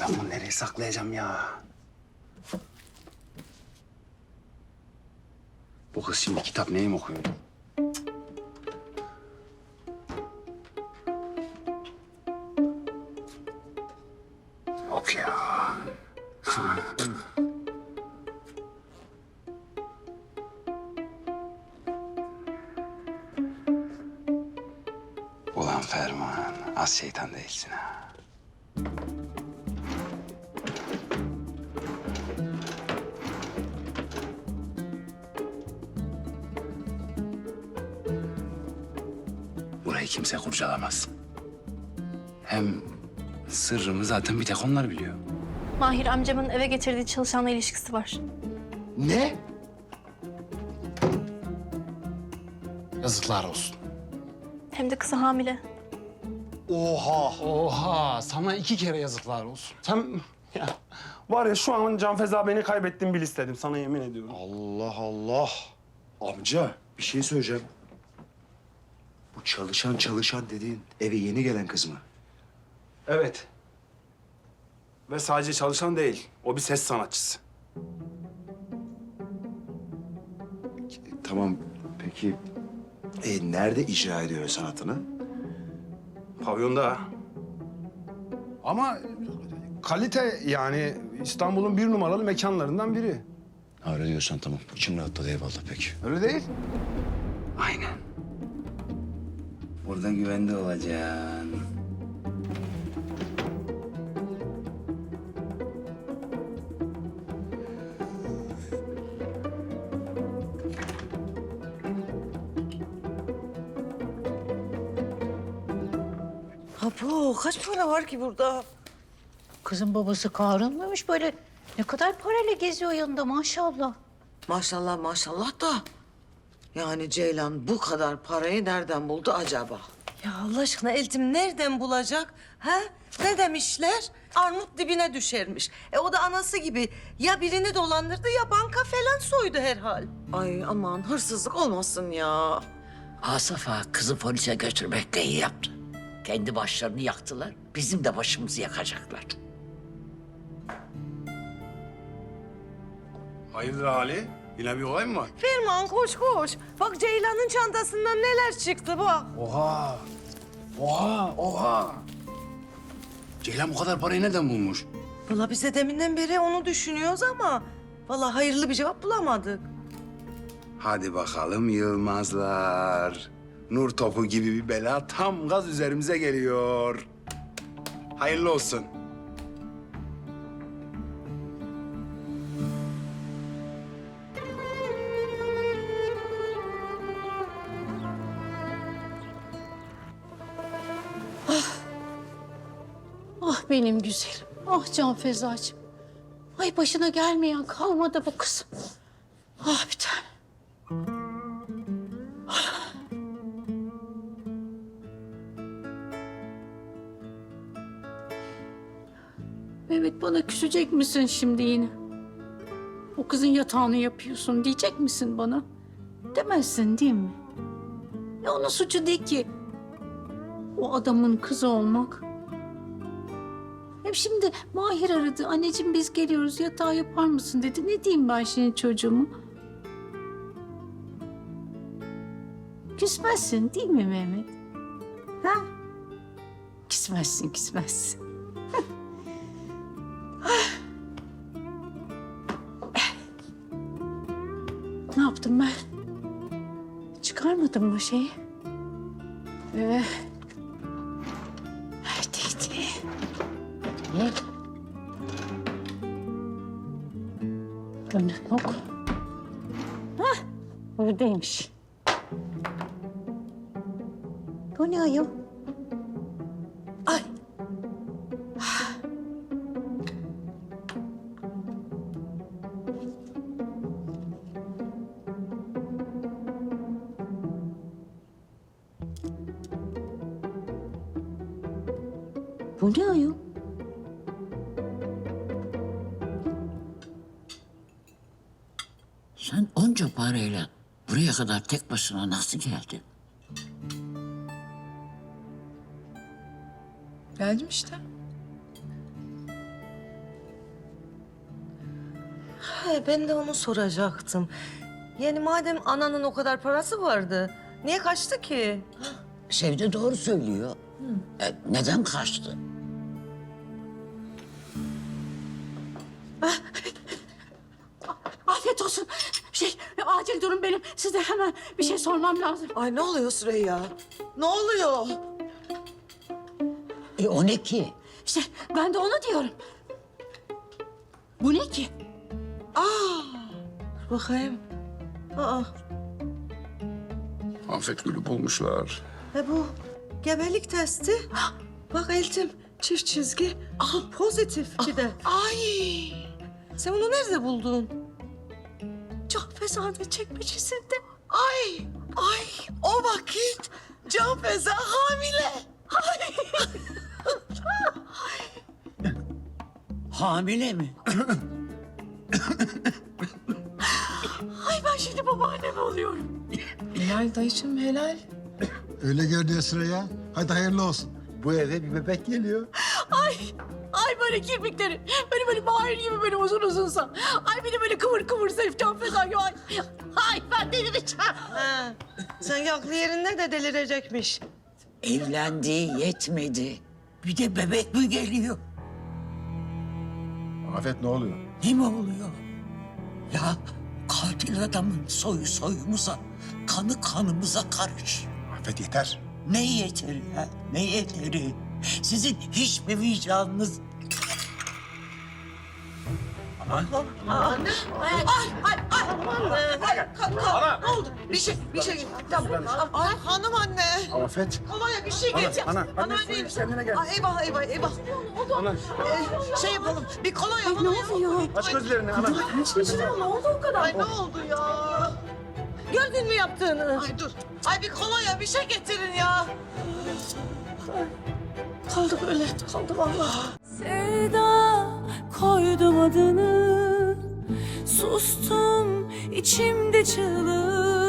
Ben bunu nereye saklayacağım ya? Bu kız şimdi kitap neyim okuyor? Yok ya. Ulan Ferman, az şeytan değilsin ha. Burayı kimse kurcalamaz. Hem sırrımı zaten bir tek onlar biliyor. Mahir amcamın eve getirdiği çalışanla ilişkisi var. Ne? Yazıklar olsun. Hem de kızı hamile. Oha. Oha. Sana iki kere yazıklar olsun. Sen ya var ya şu an Can Feza beni kaybettin bil istedim sana yemin ediyorum. Allah Allah. Amca bir şey söyleyeceğim. Çalışan çalışan dediğin eve yeni gelen kız mı? Evet. Ve sadece çalışan değil. O bir ses sanatçısı. Tamam peki e, nerede icra ediyor sanatını? Pavyonda. Ama kalite yani İstanbul'un bir numaralı mekanlarından biri. Öyle diyorsan tamam. İçim rahatladı eyvallah peki. Öyle değil. Aynen. Burada güvende olacaksın. Apo kaç para var ki burada? Kızın babası Karun muymuş böyle? Ne kadar parayla geziyor yanında maşallah. Maşallah maşallah da. Yani Ceylan bu kadar parayı nereden buldu acaba? Ya Allah aşkına Eltim nereden bulacak? Ha? Ne demişler? Armut dibine düşermiş. E o da anası gibi ya birini dolandırdı ya banka falan soydu herhal. Ay aman hırsızlık olmasın ya. Asaf ağa kızı polise götürmekle iyi yaptı. Kendi başlarını yaktılar. Bizim de başımızı yakacaklar. Hayırdır Ali? Yine bir olay mı var? Ferman koş koş. Bak Ceylan'ın çantasından neler çıktı bak. Oha! Oha! Oha! Ceylan bu kadar parayı nereden bulmuş? Valla biz de deminden beri onu düşünüyoruz ama... ...valla hayırlı bir cevap bulamadık. Hadi bakalım Yılmazlar. Nur topu gibi bir bela tam gaz üzerimize geliyor. Hayırlı olsun. Ah benim güzelim. Ah Can Fezacığım. Ay başına gelmeyen kalmadı bu kızım. Ah bir tane. Mehmet bana küsecek misin şimdi yine? O kızın yatağını yapıyorsun diyecek misin bana? Demezsin değil mi? Ya onun suçu değil ki. O adamın kızı olmak. Hem şimdi Mahir aradı. Anneciğim biz geliyoruz yatağı yapar mısın dedi. Ne diyeyim ben şimdi çocuğumu? Küsmezsin değil mi Mehmet? Ha? Küsmezsin, küsmezsin. ne yaptım ben? Çıkarmadım mı şeyi? Ee, neredeydi? Ne? Gönül yok. Hah, buradaymış. Bu ne ayol? Ay. Bu ne ayol? Onca parayla buraya kadar tek başına nasıl geldin? Geldim işte. He, ben de onu soracaktım. Yani madem ananın o kadar parası vardı, niye kaçtı ki? Sevde doğru söylüyor. E, neden kaçtı? Afiyet olsun. Şey, acil durum benim. Size hemen bir şey sormam lazım. Ay ne oluyor Süreyya? Ne oluyor? E o ne ki? İşte ben de onu diyorum. Bu ne ki? Bakayım. Aa, Afet gülü bulmuşlar. e bu gebelik testi. Bak Eltim, çift çizgi. Aa, pozitif bir de. Ay! Sen bunu nerede buldun? Fesadı çekmecesinde. Ay, ay o vakit Can Feza hamile. Hamile mi? Ay ben şimdi babaannem oluyorum. Helal dayıcım helal. Öyle görünüyor Süreyya. Hadi hayırlı olsun. Bu eve bir bebek geliyor. Ay! Ay böyle kirpikleri. Böyle böyle mahir gibi böyle uzun uzunsa. Ay bir de böyle kıvır kıvır zayıf can feza gibi. Ay, ay ben delireceğim. Ha, sen aklı yerinde de delirecekmiş. Evlendiği yetmedi. Bir de bebek mi geliyor? Afet ne oluyor? Ne mi oluyor? Ya katil adamın soyu soyumuza, kanı kanımıza karış. Afet yeter. Ne yeteri ha? Ne yeteri? Sizin hiç mi vicdanınız Anne. Ay, ay, ay. Ay, kalk, kalk. Ne oldu? Bir şey, bir şey. Tamam. Ay hanım anne. Afet. Kolonya bir şey getir. ana, Ana, anne, kendine gel. Ay, eyvah, eyvah, eyvah. Ana. Ee, şey yapalım, bir kolonya. Ay, ne oluyor? Aç gözlerini ana. Ne oldu o kadar? Ay ne oldu ya? Gördün mü yaptığını? Ay dur. Ay bir kolonya, bir şey getirin ya. Kaldı böyle. Kaldı vallahi. Sevda koydum adını Sustum içimde çığlık